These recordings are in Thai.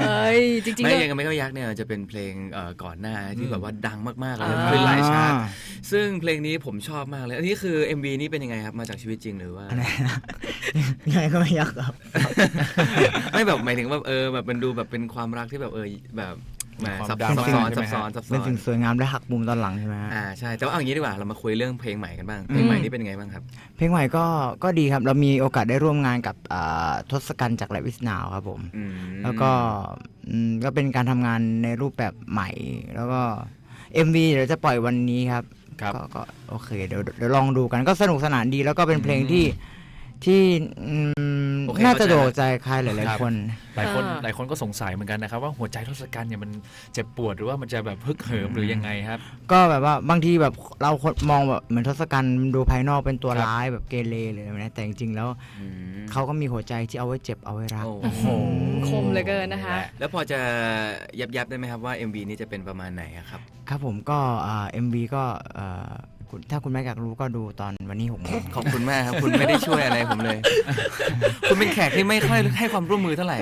เอ้ยจริงๆไม่ก็ ยังไม่ก็ยักษ์เนี่ยจะเป็นเพลงเอ่อก่อนหน้าที่อืมแบบว่าดังมากๆเลยอ่าขึ้นหลายชาร์ตซึ่งเพลงนี้ผมชอบมากเลยอันนี้คือ MV นี้เป็นยังไงครับมาจากชีวิตจริงหรือว่า อันไหนนะยังไงก็ไม่ยักครับ ไม่แบบหมายถึงว่าเออแบบมันดูแบบเป็นความรักที่แบบเออแบบ แหมความซับดราม่าซ้อนใช่ซัไหมบฮะซ้อนซับเป็นซ้อนสิ่งสวยงามและหักมุมตอนหลังใช่ไหมฮะ อ่าใช่แต่ว่าเอาอย่างนี้ดีกว่าเรามาคุยเรื่องเพลงใหม่กันบ้างเพลงใหม่นี่เป็นยังไงบ้างครับ เพลงใหม่ก็ก็ดีครับ เรามีโอกาสได้ร่วมงานกับอ่าทศกัณฐ์จากแลวิสนาวครับผม อืมแล้วก็อืมก็เป็นการทำงานในรูปแบบใหม่ แล้วก็ MV เดี๋ยวจะปล่อยวันนี้ครับครับ ก็ก็โอเคเดี๋ยวเดี๋ยวลองดูกันก็สนุกสนานดีแล้วก็เป็นเพลงที่ที่อืมโอเค น่าจะเข้าใจโดนใจใครหลายครับๆคน หลายคนอ่าหลายคนก็สงสัยเหมือนกันนะครับ ว่าหัวใจทศกัณฐ์เนี่ยมันเจ็บปวดหรือว่ามันจะแบบฮึกเหิมหรือยังไงครับ ก็แบบว่าบางทีแบบเราคนมองแบบเหมือนทศกัณฐ์ดูภายนอกเป็นตัวครับร้ายแบบเกเรเลยนะแต่จริงๆแล้วอืมเขาก็มีหัวใจที่เอาไว้เจ็บเอาไว้รักโอ้โหคมเหลือเกินนะคะ แล้วพอจะยับยับๆได้ไหมครับว่า MV นี้จะเป็นประมาณไหนอะครับ ครับผมก็อ่า MV ก็อ่า คุณถ้าคุณแม่อยากรู้ก็ดูตอนวันนี้หกโมงขอบคุณมากครับ คุณไม่ได้ช่วยอะไรผมเลย คุณเป็นแขกที่ไม่ค่อยให้ความร่วมมือเท่าไหร่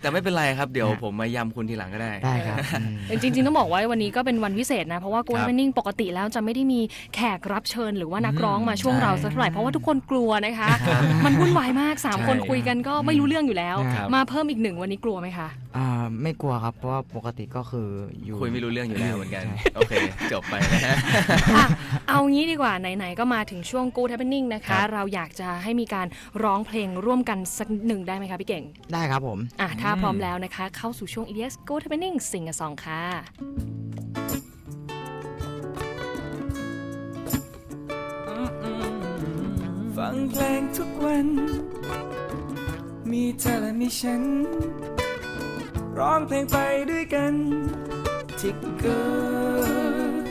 แต่ไม่เป็นไรครับ เดี๋ยวผมมายำคุณทีหลังก็ได้ ได้ครับอืม จริงๆต้องบอกว่าวันนี้ก็เป็นวันพิเศษนะ เพราะว่า Good ครับ Evening ปกติแล้วจะไม่ได้มีแขกรับเชิญหรือว่านักร้องมาช่วงใช่เราสักเท่าไหร่เพราะว่าทุกคนกลัวนะคะ มันวุ่นวายมาก3ใช่คนคุยกันก็ไม่รู้เรื่องอยู่แล้ว ครับ มาเพิ่มอีกหนึ่งวันนี้กลัวไหมคะอ่าไม่กลัวครับ เพราะว่าปกติก็คืออยู่ คุยไม่รู้เรื่องอยู่แล้วเหมือนกันใช่โอเค จบไปนะฮะ อะเอางี้ดีกว่า ไหน ๆ ก็มาถึงช่วง Good Happening นะครัคะ บ เราอยากจะให้มีการร้องเพลงร่วมกันสักหนึ่งได้ไหมคะพี่เก่ง ได้ครับผม อะ ถ้าพร้อมแล้วนะคะ เข้าสู่ช่วง EDS Good Happening สิงกับสองค่ะ ฟังเพลงทุกวัน มีเธอและมีฉัน ร้องเพลงไปด้วยกันที่เกิด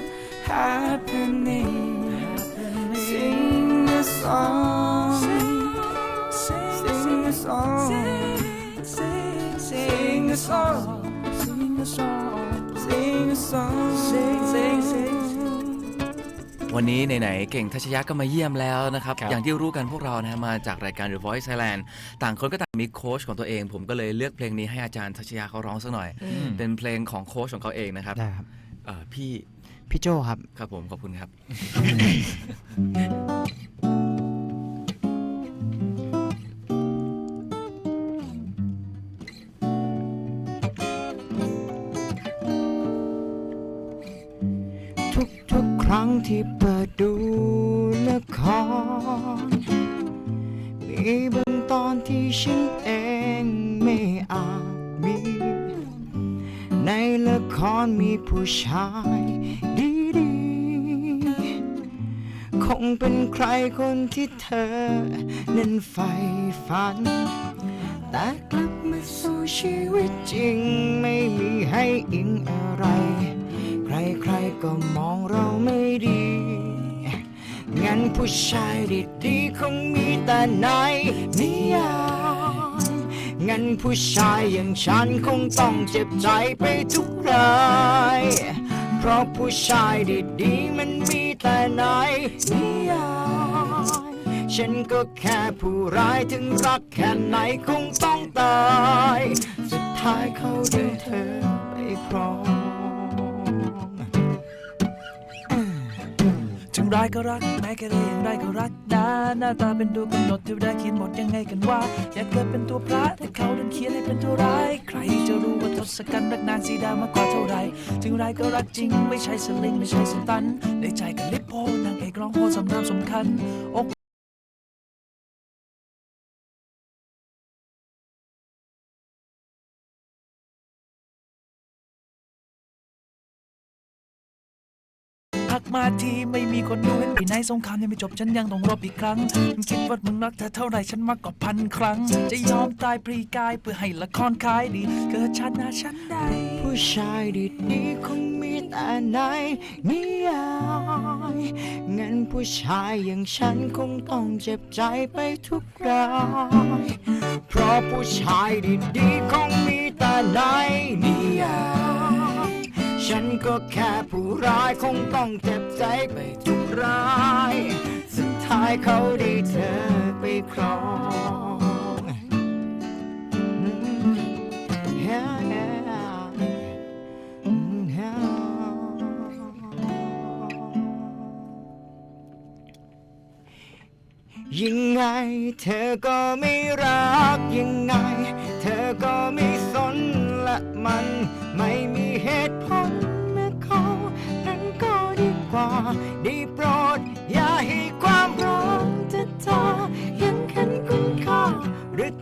Happening Sing a song Sing a song Sing a song Sing a song Sing a song Sing sing sing วันนี้ไหนๆเก่งทัชยะก็มาเยี่ยมแล้วนะครับ ครับ อย่างที่รู้กันพวกเรานะฮะมาจากรายการ The Voice Thailand ต่างคนก็ต่างมีโค้ชของตัวเอง ผมก็เลยเลือกเพลงนี้ให้อาจารย์ทัชยะเขาร้องสักหน่อยเป็นเพลงของโค้ชของเขาเองนะครับได้ครับ เอ่อพี่พี่โจครับ ครับผมขอบคุณครับ ทุกทุกๆครั้งที่เปิ มีบางตอนที่ฉันเองไม่อาจมี ในละครมีผู้ชายดีดีๆคงเป็นใครคนที่เธอ นั้นใฝ่ฝัน แต่กลับมาสู่ชีวิตจริง ไม่มีให้อิงอะไร ใครๆก็มองเราไม่ดี งั้นผู้ชายดีๆคงมีแต่ในนิยายงั้นผู้ชายอย่างฉันคงต้องเจ็บใจไปทุกรายเพราะผู้ชายดีๆมันมีแต่ในนิยายฉันก็แค่ผู้ร้ายถึงรักแค่ไหนคงต้องตาย สุดท้ายเขาดึงเธอไปครอง ร้ายก็รัก แม้แค่เรียงไรก็รักนะหน้าตาเป็นตัวกำหนดเทวดาเขียนบทยังไงกันว่า อยากเกิดเป็นตัวพระแต่เขาดันเขียนให้เป็นตัวร้าย ใครจะรู้ว่าทศกัณฐ์รักนางสีดามากกว่าเท่าไร ถึงร้ายก็รักจริง ไม่ใช่สลิงไม่ใช่สตันในใจกันลิปโพนางเอกร้องโพสำนามสำคัญอก มาทีไม่มีคนดูเห็นปีไหนสงครามยังไม่จบฉันยังต้องรบอีกครั้งมึงคิดว่ามึงรักเธอเท่าไรฉันมากกว่าพันครั้ง จะยอมตายปรีกายเพื่อให้ละครขายดี เกิดชาติหน้าฉันใดผู้ชายดีๆคงมีแต่ในนิยายงั้นผู้ชายอย่างฉันคงต้องเจ็บใจไปทุกรายเพราะผู้ชายดีๆคงมีแต่ในนิยาย ฉันก็แค่ผู้ร้ายคงต้องเจ็บใจไปทุกร้าย สุดท้ายเขาได้เธอไปครองยังไงเธอก็ไม่รักยังไง เธอก็ไม่สนและมันไม่มี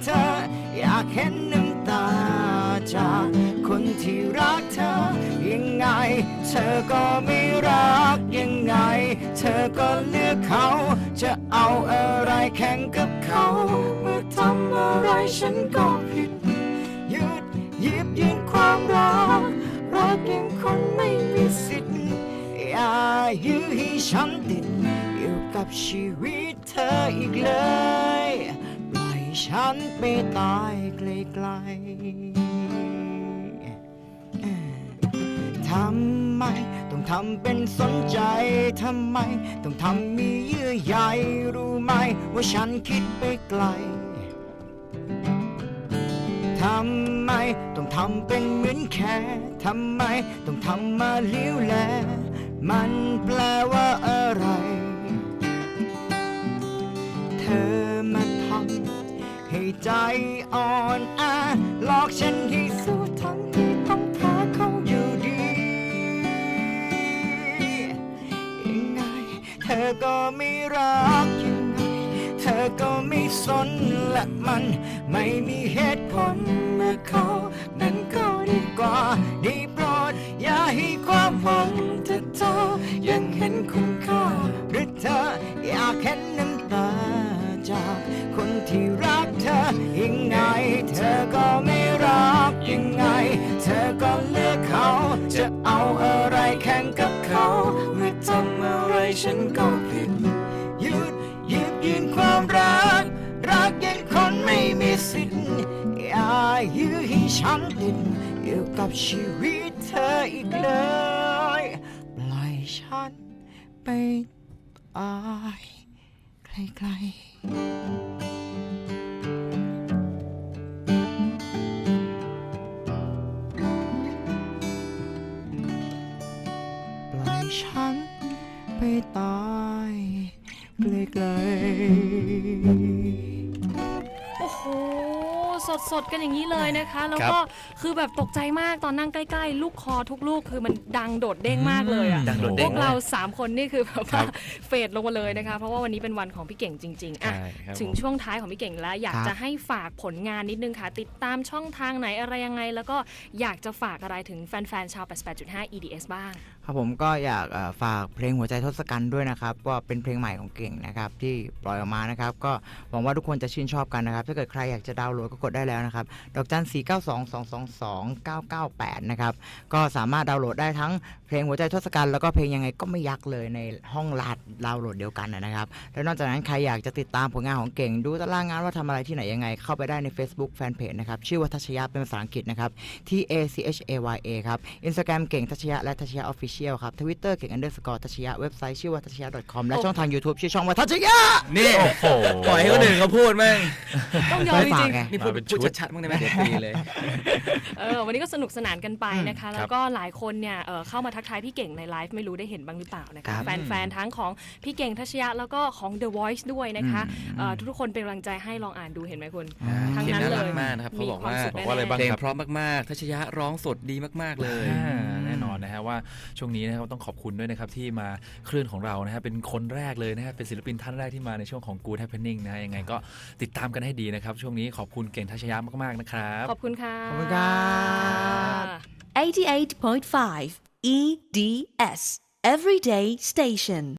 เธอ อยากเห็นน้ำตาจากคนที่รักเธอ ยังไง เธอก็ไม่รักยังไง เธอก็เลือกเขา จะเอาอะไรแข่งกับเขา เมื่อทำอะไรฉันก็ผิดหยุดยิบยืนความรักรักยังคนไม่มีสิทธิ์อย่ายื้อให้ฉันติดอยู่กับชีวิตเธออีกเลย ฉันไปตายไกลๆทำไม ต้องทำเป็นสนใจ ทำไม ต้องทำมีเยื่อใยรู้ไหม ว่าฉันคิดไปไกล ทำไม ต้องทำเป็นเหมือนแค่ทำไม ต้องทำมาเลี้ยวแล มันแปลว่าอะไร เธอมา ใจอ่อนแอหลอกฉันให้สู้ทั้งที่ต้องแพ้เขาอยู่ดี ยังไง เธอก็ไม่รักยังไง เธอก็ไม่สนและมันไม่มีเหตุผลเมื่อเขา จะเอาอะไรแข่งกับเขาเมื่อทำอะไรฉันก็ผิดหยุดหยิบยืนความรัก รักยังคนไม่มีสิทธิ์อย่ายื้อให้ฉันติดอยู่กับชีวิตเธออีกเลย ปล่อยฉันไปตายไกลๆ ตายไกลๆโอ้โหสดๆกันอย่างนี้เลยนะคะ แล้วก็คือแบบตกใจมากตอนนั่งใกล้ๆ ลูกคอทุกลูกคือมันดังโดดเด้งมากเลยอะดังโดดพเด้วงกเรา 3 คนนี่คือแบบครัว่าบเฟดลงมาเลยนะคะ เพราะว่าวันนี้เป็นวันของพี่เก่งจริงๆอะใช่ครับถึงผมช่วงท้ายของพี่เก่งแล้ว อยากครับจะให้ฝากผลงานนิดนึงค่ะ ติดตามช่องทางไหนอะไรยังไง แล้วก็อยากจะฝากอะไรถึงแฟนๆชาว 88.5 EDS บ้าง ครับผมก็อยากฝากเพลงหัวใจทศกัณฐ์ด้วยนะครับก็เป็นเพลงใหม่ของเก่งนะครับที่ปล่อยออกมานะครับก็หวังว่าทุกคนจะชื่นชอบกันนะครับ ถ้าเกิดใครอยากจะดาวน์โหลดก็กดได้แล้วนะครับดอกจัน4 9 2 2 2 2 9 9 8นะครับก็สามารถดาวน์โหลดได้ทั้งเพลงหัวใจทศกัณฐ์แล้วก็เพลงยังไงก็ไม่ยักเลยในห้องลาดดาวน์โหลดเดียวกันนะครับ แล้วนอกจากนั้นใครอยากจะติดตามผลงานของเก่ง ดูตารางงานว่าทำอะไรที่ไหนยังไง เข้าไปได้ใน Facebook Fanpage นะครับ ชื่อว่าทัชยะเป็นภาษาอังกฤษนะครับ T A C H A Y A ครับ Instagram เก่งทัชยะและทัชยะ Official ครับ Twitter เก่ง underscore ทัชยะเว็บไซต์ชื่อว่าทัชยะ .com และช่องทาง YouTube ชื่อช่องว่าทัชยะนี่โอ้โหปล่อยให้คนอื่นเขาพูดมั่งต้องยอมจไม่ฝากริงๆไงนี่พูดมาเป็นชุพูดดชัดๆบ้างได้ไหมเดี๋ยวตีเลยเออวันนี้ก็สนุกสนานกันไปนะคะคแล้รัวบก็หลายคนเนี่ยเอ่อเข้ามาทักทายพี่เก่งในไลฟ์ไม่รู้ได้เห็นบ้างหรือเปล่านะครัคะบแฟนๆทั้งของพี่เก่งทัชยะแล้วก็ของ The Voice ด้วยนะคะเอ่อทุกๆคนเป็นกำลังใจให้ลองอ่านดูเห็นไหมคุณทั้งเขียนนั้นน่าเลรักยมากนะครับเขาบอกว่ามีความสุขบอกว่าอะไรบ้าง เพลงครับเพราะมากๆทัชยะร้องสดดีมากๆเลย อ่าแน่นอนนะฮะว่าช่วงนี้นะครับต้องขอบคุณด้วยนะครับที่มาคลื่นของเรานะฮะเป็นคนแรกเลยนะฮะเป็นศิลปินท่านแรกที่มาในช่วงของ Good Happening นะฮะยังไงก็ติดตามกันให้ดีนะครับ ช่วงนี้ขอบคุณเก่งทัชยะมากๆนะครับ ขอบคุณค่ะ ขอบคุณครับ 88.5 EDS Everyday Station